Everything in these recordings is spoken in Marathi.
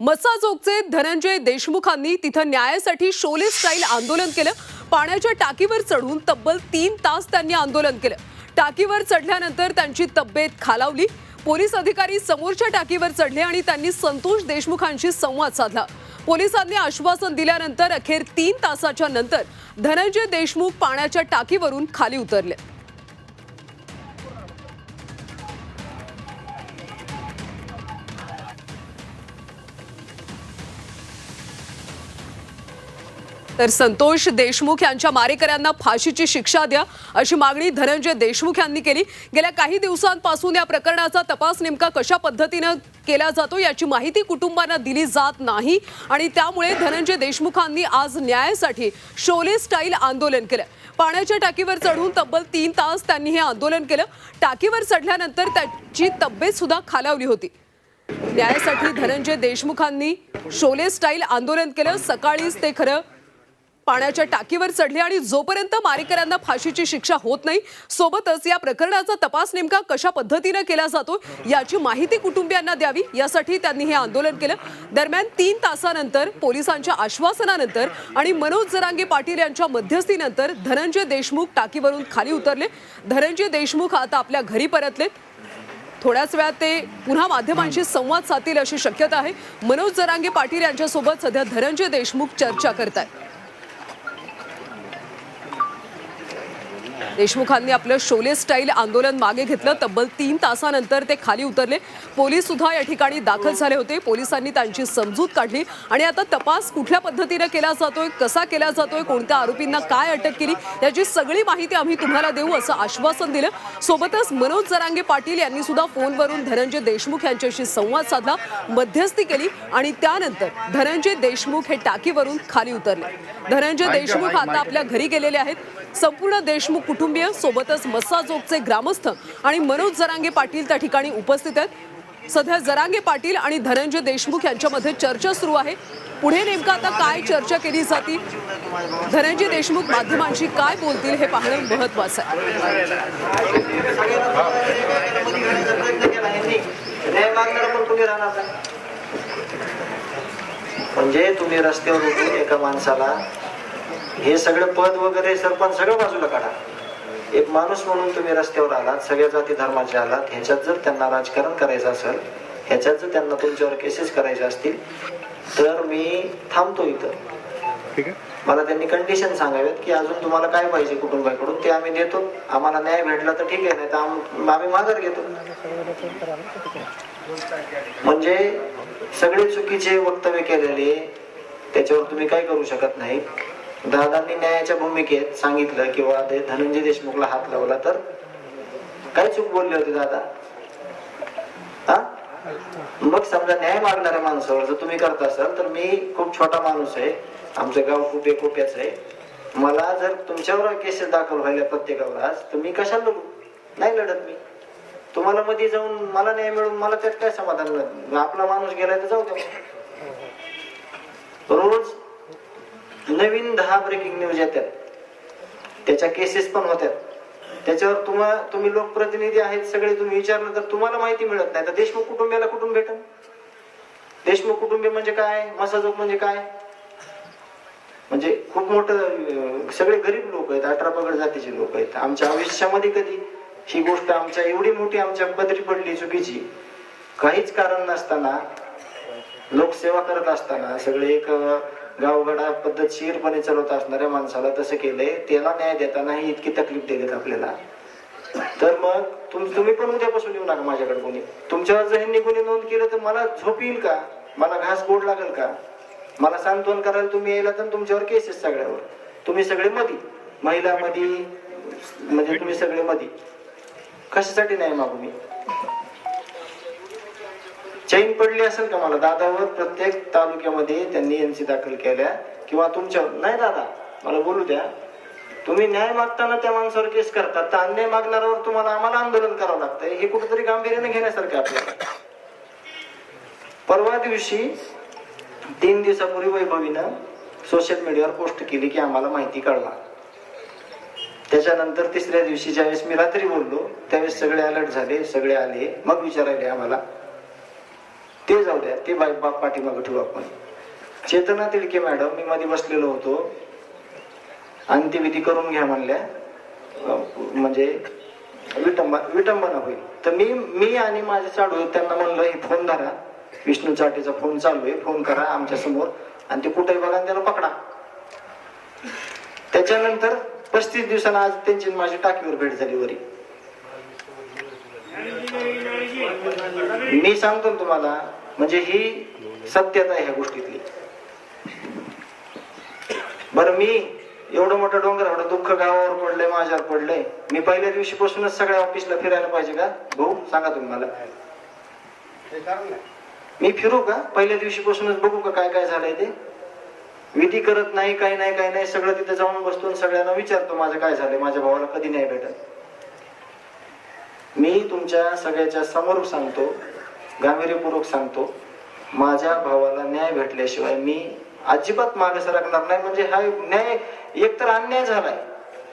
मसाजोगचे धनंजय देशमुखांनी तिथं न्यायासाठी शोले स्टाईल आंदोलन केलं. पाण्याच्या टाकीवर चढून तब्बल तीन तास त्यांनी आंदोलन केलं. टाकीवर चढल्यानंतर त्यांची तब्येत खालावली. पोलीस अधिकारी समोरच्या टाकीवर चढले आणि त्यांनी संतोष देशमुखांशी संवाद साधला. पोलिसांनी आश्वासन दिल्यानंतर अखेर तीन तासाच्या नंतर धनंजय देशमुख पाण्याच्या टाकीवरून खाली उतरले. तर संतोष देशमुख यांच्या मारेकऱ्यांना फाशीची शिक्षा द्या अशी मागणी धनंजय देशमुख यांनी केली. गेल्या काही दिवसांपासून या प्रकरणाचा तपास नेमका कशा पद्धतीनं केला जातो याची माहिती कुटुंबांना दिली जात नाही आणि त्यामुळे धनंजय देशमुखांनी आज न्यायासाठी शोले स्टाईल आंदोलन केलं. पाण्याच्या टाकीवर चढून तब्बल तीन तास त्यांनी हे आंदोलन केलं. टाकीवर चढल्यानंतर त्याची तब्येत सुद्धा खालावली होती. न्यायासाठी धनंजय देशमुखांनी शोले स्टाईल आंदोलन केलं. सकाळीच ते खरं पाण्याच्या टाकीवर चढले आणि जोपर्यंत मारेकऱ्यांना फाशीची शिक्षा होत नाही सोबतच या प्रकरणाचा तपास नेमका कशा पद्धतीनं केला जातो याची माहिती कुटुंबियांना द्यावी यासाठी त्यांनी हे आंदोलन केलं. दरम्यान तीन तासानंतर पोलिसांच्या आश्वासनानंतर आणि मनोज जरांगे पाटील यांच्या मध्यस्थीनंतर धनंजय देशमुख टाकीवरून खाली उतरले. धनंजय देशमुख आता आपल्या घरी परतले थोड्याच वेळात ते पुन्हा माध्यमांशी संवाद साधतील अशी शक्यता आहे. मनोज जरांगे पाटील यांच्यासोबत सध्या धनंजय देशमुख चर्चा करत आहेत देशमुखांनी आपलं शोले स्टाईल आंदोलन मागे घेतलं. तब्बल तीन तासानंतर ते खाली उतरले. पोलीस सुद्धा या ठिकाणी दाखल झाले होते. पोलिसांनी त्यांची समजूत काढली. आणि आता तपास कुठल्या पद्धतीनं केला जातोय कसा केला जातोय कोणत्या आरोपींना काय अटक केली याची सगळी माहिती आम्ही तुम्हाला देऊ असं आश्वासन दिलं. सोबतच मनोज जरांगे पाटील यांनी सुद्धा फोनवरून धनंजय देशमुख यांच्याशी संवाद साधला मध्यस्थी केली आणि त्यानंतर धनंजय देशमुख हे टाकीवरून खाली उतरले. धनंजय देशमुख आता आपल्या घरी गेलेले आहेत. संपूर्ण देशमुख कुटुंबीय सोबतच मस्साजोगचे ग्रामस्थ आणि मनोज जरांगे पाटील त्या ठिकाणी उपस्थित आहेत. सध्या जरांगे पाटील आणि धनंजय देशमुख यांच्यामध्ये चर्चा सुरू आहे. पुढे नेमकं आता काय चर्चा केली जाती धनंजय देशमुख माध्यमांशी काय बोलतील हे पाहणं महत्वाचं आहे. म्हणजे तुम्ही रस्त्यावर उठून एका माणसाला हे सगळं पद वगैरे सरपंच सगळं बाजूला काढा. एक माणूस म्हणून तुम्ही रस्त्यावर आलात सगळ्या जाती धर्माचे आलात ह्याच्यात जर त्यांना राजकारण करायचं असेल ह्याच्यात जर त्यांना तुमच्यावर केसेस करायचे असतील तर मी थांबतो इथं. मला त्यांनी कंडिशन सांगावेत की अजून तुम्हाला काय पाहिजे कुटुंबाकडून ते आम्ही देतो. आम्हाला न्याय भेटला तर ठीक आहे नाही तर आम- आम्ही माघार घेतो. म्हणजे सगळे चुकीचे वक्तव्य केलेले त्याच्यावर तुम्ही काय करू शकत नाही? दादांनी न्यायाच्या भूमिकेत सांगितलं किंवा ते धनंजय देशमुखला हात लावला तर? काय चूक बोलले होते दादा? हा मग समजा न्याय मागणाऱ्या माणसावर जर तुम्ही करत असाल तर मी खूप छोटा माणूस आहे. आमचं गाव खूप एकोप्याच आहे. मला जर तुमच्यावर केसेस दाखल व्हायला प्रत्येकावर आज तर मी कशाला लढू? नाही लढत मी. तुम्हाला मध्ये जाऊन मला न्याय मिळून मला त्यात काय समाधान आपला माणूस गेलाय तर जाऊ द्या रोज नवीन दहा ब्रेकिंग न्यूज येतात. त्याच्या केसेस पण होत्यात. त्याच्यावर तुम्हा तुम्ही लोकप्रतिनिधी आहेत सगळे तुम्ही विचारलं तर तुम्हाला माहिती मिळत नाही. तर देशमुख कुटुंबियाला कुठून भेटल देशमुख कुटुंबीय म्हणजे काय? मसाजोग म्हणजे काय? म्हणजे खूप मोठं सगळे गरीब लोक आहेत अठरा पगड जातीचे लोक आहेत. आमच्या आयुष्यामध्ये कधी ही गोष्ट आमच्या एवढी मोठी आमच्या पदरी पडली चुकीची? काहीच कारण नसताना लोकसेवा करत असताना सगळे एक गावगडा पद्धतशीरपणे चालवत असणाऱ्या माणसाला तसं केलंय त्याला न्याय देताना ही इतकी तकलीफ दिलीत आपल्याला. तर मग तुम तुम्ही पण उद्यापासून येऊ नका माझ्याकडे कोणी. तुमच्यावर जर ह्यांनी कोणी नोंद केलं तर मला झोप येईल का? मला घास गोड लागेल का? मला सांत्वन करायला तुम्ही यायला तर तुमच्यावर केसेस सगळ्यावर. तुम्ही सगळे मधी महिला मधी म्हणजे तुम्ही सगळे मधी. कशासाठी नाही मागू मी? चैन पडली असेल का मला? दादावर प्रत्येक तालुक्यामध्ये त्यांनी एनसी दाखल केल्या. किंवा तुमच्या नाही दादा मला बोलू द्या. तुम्ही न्याय मागताना त्या माणसावर केस करतात तर अन्याय मागणाऱ्यावर तुम्हाला आम्हाला आंदोलन करावं लागतंय. हे कुठेतरी गांभीर्याने घेण्यासारखं आपल्याला. परवा दिवशी तीन दिवसापूर्वी वैभवीनं सोशल मीडियावर पोस्ट केली की आम्हाला माहिती कळवा त्याच्यानंतर तिसऱ्या दिवशी ज्यावेळेस मी रात्री बोललो त्यावेळेस सगळे अलर्ट झाले सगळे आले. मग विचारायले आम्हाला. ते जाऊ द्या ते बाई बाप पाठीमागं ठेवू आपण. चेतना तिडके मॅडम मी मध्ये बसलेलो होतो. अंत्यविधी करून घ्या म्हणल्या. म्हणजे विटंबा विटंबना होईल. तर मी मी आणि माझे चालू त्यांना म्हणलं हे फोन धरा. विष्णू चाटेचा फोन चालू आहे. फोन करा आमच्यासमोर. आणि ते कुठेही बघा त्याला पकडा. त्याच्यानंतर पस्तीस दिवसांना आज त्यांची माझी टाकीवर भेट झाली वरी. मी सांगतो तुम्हाला म्हणजे ही सत्यता आहे ह्या गोष्टीतली. बर मी एवढं मोठं डोंगर एवढं दुःख गावावर पडलंय माझ्यावर पडलंय. मी पहिल्या दिवशी पासूनच सगळ्या ऑफिसला फिरायला पाहिजे का? भाऊ सांगा तुम्ही मला. मी फिरू का? पहिल्या दिवशी पासूनच बघू का काय काय झालंय ते? विधी करत नाही काही नाही काही नाही सगळं तिथे जाऊन बसतो सगळ्यांना विचारतो माझं काय झालंय माझ्या भावाला कधी नाही भेटत. मी तुमच्या सगळ्याच्या समोर सांगतो गांभीर्यपूर्वक सांगतो माझ्या भावाला न्याय भेटल्याशिवाय मी अजिबात मागे सरकणार नाही. म्हणजे हा न्याय एकतर अन्याय झालाय.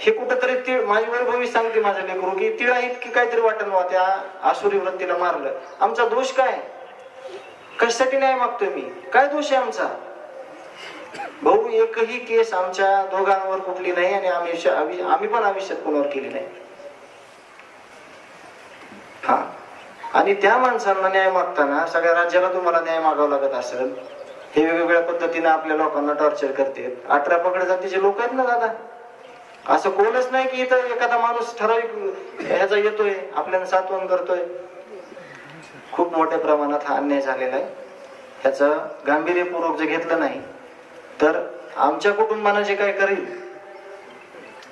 हे कुठंतरी तीळ माझी वैभवी सांगते माझ्या लेकरू की तिळा इतकी काहीतरी वाटण बुवा त्या आसुरी वृत्तीला मारलं. आमचा दोष काय? कशासाठी न्याय मागतोय मी? काय दोष आहे आमचा? भाऊ एकही केस आमच्या दोघांवर कुठली नाही आणि आम्ही आम्ही आम्ही पण आयुष्यात कोणावर केली नाही. हा. आणि त्या माणसांना न्याय मागताना सगळ्या राज्याला तुम्हाला न्याय मागावा लागत असेल हे वेगवेगळ्या पद्धतीने आपल्या लोकांना टॉर्चर करते अठरा पकड जातीचे लोक आहेत ना दादा? असं कोणच नाही की इथं एखादा माणूस ठराविक ह्याचा येतोय आपल्याला सातवण करतोय. खूप मोठ्या प्रमाणात हा अन्याय झालेला आहे. ह्याचं गांभीर्यपूर्वक जे घेतलं नाही तर आमच्या कुटुंबानं जे काय करेल?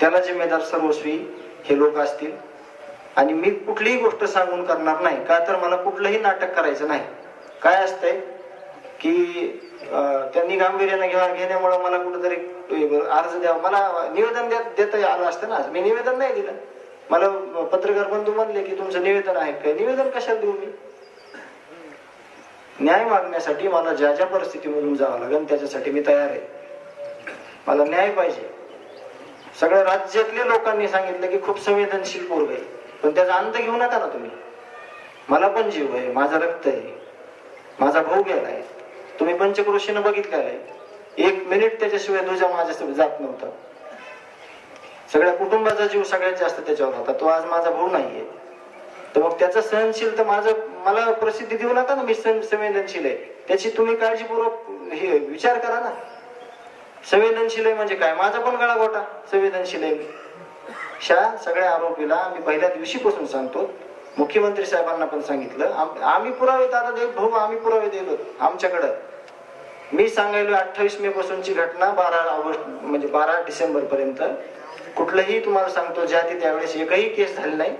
त्याला जिम्मेदार सर्वस्वी हे लोक असतील. आणि मी कुठलीही गोष्ट सांगून करणार नाही. का तर मला कुठलंही नाटक करायचं नाही. काय असतंय? की त्यांनी गांभीर्यानं घ्या घेण्यामुळे मला कुठेतरी अर्ज द्यावा मला निवेदन द्या देता आलं असतं ना. मी निवेदन नाही दिलं. मला पत्रकार बंधू म्हणले की तुमचं निवेदन आहे काय निवेदन कशाला देऊ मी? न्याय मागण्यासाठी मला ज्या ज्या परिस्थितीमधून जावं लागेल त्याच्यासाठी मी तयार आहे. मला न्याय पाहिजे. सगळ्या राज्यातल्या लोकांनी सांगितलं की खूप संवेदनशील पोरग आहे. पण त्याचा अंत घेऊ नका ना तुम्ही. मला पण जीव आहे माझा रक्त आहे माझा भाऊ गेला आहे. तुम्ही पंचक्रोशीनं बघितलेलं आहे. एक मिनिट त्याच्याशिवाय तुझ्या माझ्यासोबत जात नव्हता. सगळ्या कुटुंबाचा जीव सगळ्यात जास्त त्याच्यावर होता. तो आज माझा भाऊ नाहीये. तर मग त्याचं सहनशील तर माझं मला प्रसिद्धी देऊ नका ना मी संवेदनशील आहे. त्याची तुम्ही काळजीपूर्वक हे विचार करा ना. संवेदनशील आहे म्हणजे काय? माझा पण गळा गोटा संवेदनशील आहे अशा सगळ्या आरोपीला आम्ही पहिल्या दिवशीपासून सांगतो. मुख्यमंत्री साहेबांना पण सांगितलं. आम्ही पुरावे दादा देव भाऊ आम्ही पुरावे दिलो आमच्याकडं. मी सांगायलो अठ्ठावीस मे पासूनची घटना बारा ऑगस्ट म्हणजे बारा डिसेंबर पर्यंत. कुठलंही तुम्हाला सांगतो ज्या ती त्यावेळेस एकही केस झाली नाही.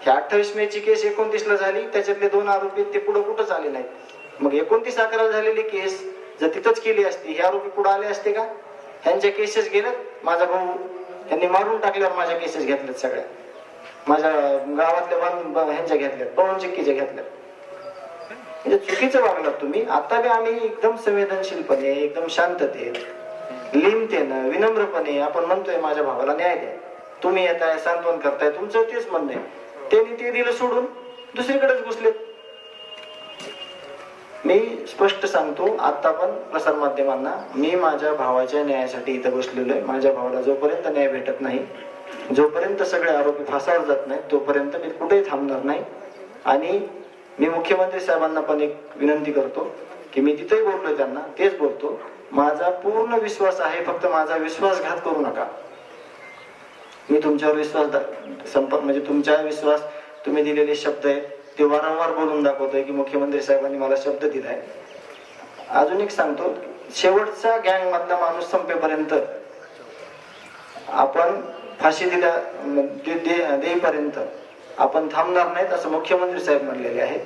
ही अठ्ठावीस मे ची केस एकोणतीसला झाली. त्याच्यातले दोन आरोपी आहेत, ते पुढे कुठंच आले नाहीत. मग एकोणतीस अकरा झालेली केस जर तिथंच केली असती हे आरोपी पुढे आले असते का? ह्यांच्या केसेस गेल्यात? माझा भाऊ त्यांनी मारून टाकल्यावर माझ्या केसेस घेतल्यात सगळ्या माझ्या गावातल्या बां- ह्यांच्या घेतल्यात पवन चिक्कीच्या घेतल्यात म्हणजे चुकीचं वागलात तुम्ही. आता बी आम्ही एकदम संवेदनशीलपणे एकदम शांततेत लिमतेनं विनम्रपणे आपण म्हणतोय माझ्या भावाला न्याय द्या. तुम्ही येताय सांत्वन करताय तुमचं तेच म्हणणं आहे. त्यांनी ते दिलं सोडून दुसरीकडेच घुसलेत. मी स्पष्ट सांगतो आता पण प्रसार माध्यमांना मी माझ्या भावाच्या न्यायासाठी इथं बसलेलो आहे. माझ्या भावाला जोपर्यंत न्याय भेटत नाही जोपर्यंत सगळे आरोपी फासावर जात नाही तोपर्यंत मी कुठेही थांबणार नाही. आणि मी मुख्यमंत्री साहेबांना पण एक विनंती करतो की मी तिथेही बोललोय त्यांना तेच बोलतो. माझा पूर्ण विश्वास आहे फक्त माझा विश्वासघात करू नका. मी तुमच्यावर विश्वास संपर्क म्हणजे तुमच्या विश्वास तुम्ही दिलेले शब्द आहेत ते वारंवार बोलून दाखवतोय की मुख्यमंत्री साहेबांनी मला शब्द दिलाय. अजून एक सांगतो शेवटचा गँग मधला माणूस संपेपर्यंत आपण फाशी दिल्या देईपर्यंत आपण थांबणार नाहीत असं मुख्यमंत्री साहेब म्हणलेले आहेत.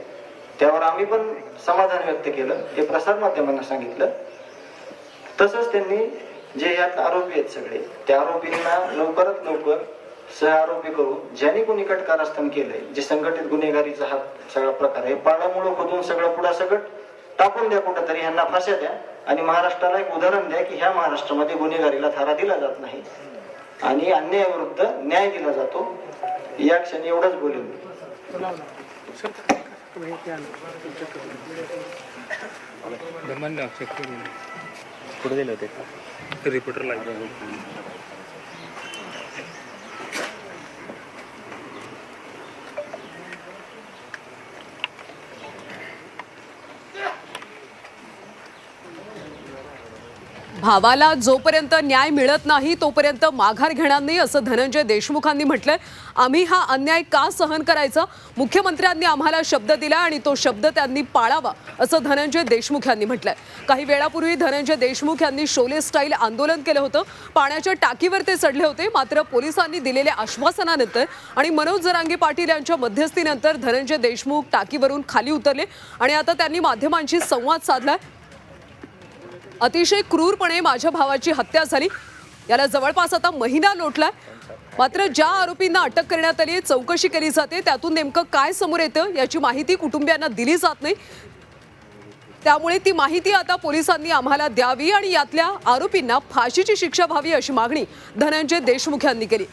त्यावर आम्ही पण समाधान व्यक्त केलं हे प्रसार माध्यमांना सांगितलं. तसंच त्यांनी जे यात आरोपी आहेत सगळे त्या आरोपींना लवकरात लवकर सह आरोपी करू ज्यांनी कोणी कटकारस्थान केलंय जे संघटित गुन्हेगारीचा हा सगळा प्रकार आहे पाडामुळं खोदून सगळं पुढा सगळं टाकून द्या कुठं तरी ह्यांना फाश्या द्या आणि महाराष्ट्राला एक उदाहरण द्या की ह्या महाराष्ट्रामध्ये गुन्हेगारीला थारा दिला जात नाही आणि अन्यायाविरुद्ध न्याय दिला जातो. या क्षणी एवढंच बोलेन. मी बोलावं ना. सर, तुम्ही इथे आलो. तुमच्याकडे. दरम्यान चेक करून कुठे दिले होते रिपोर्टर लागले भावाला जोपर्यंत न्याय मिळत नाही तोपर्यंत माघार घेणार नाही असं धनंजय देशमुखांनी म्हटलंय. आम्ही हा अन्याय का सहन करायचा? मुख्यमंत्र्यांनी आम्हाला शब्द दिला आणि तो शब्द त्यांनी पाळावा असं धनंजय देशमुख यांनी म्हटलंय. काही वेळापूर्वी धनंजय देशमुख यांनी शोले स्टाईल आंदोलन केलं होतं. पाण्याच्या टाकीवर ते चढले होते मात्र पोलिसांनी दिलेल्या आश्वासनानंतर आणि मनोज जरांगे पाटील यांच्या मध्यस्थीनंतर धनंजय देशमुख टाकीवरून खाली उतरले आणि आता त्यांनी माध्यमांशी संवाद साधलाय अतिशय क्रूरपणे माझ्या भावाची हत्या झाली. याला जवळपास आता महिना लोटलाय. मात्र ज्या आरोपींना अटक करण्यात आली चौकशी केली जाते. त्यातून नेमकं काय समोर येतं याची माहिती कुटुंबियांना दिली जात नाही. त्यामुळे ती माहिती आता पोलिसांनी आम्हाला द्यावी आणि यातल्या आरोपींना फाशीची शिक्षा व्हावी अशी मागणी धनंजय देशमुख यांनी केली.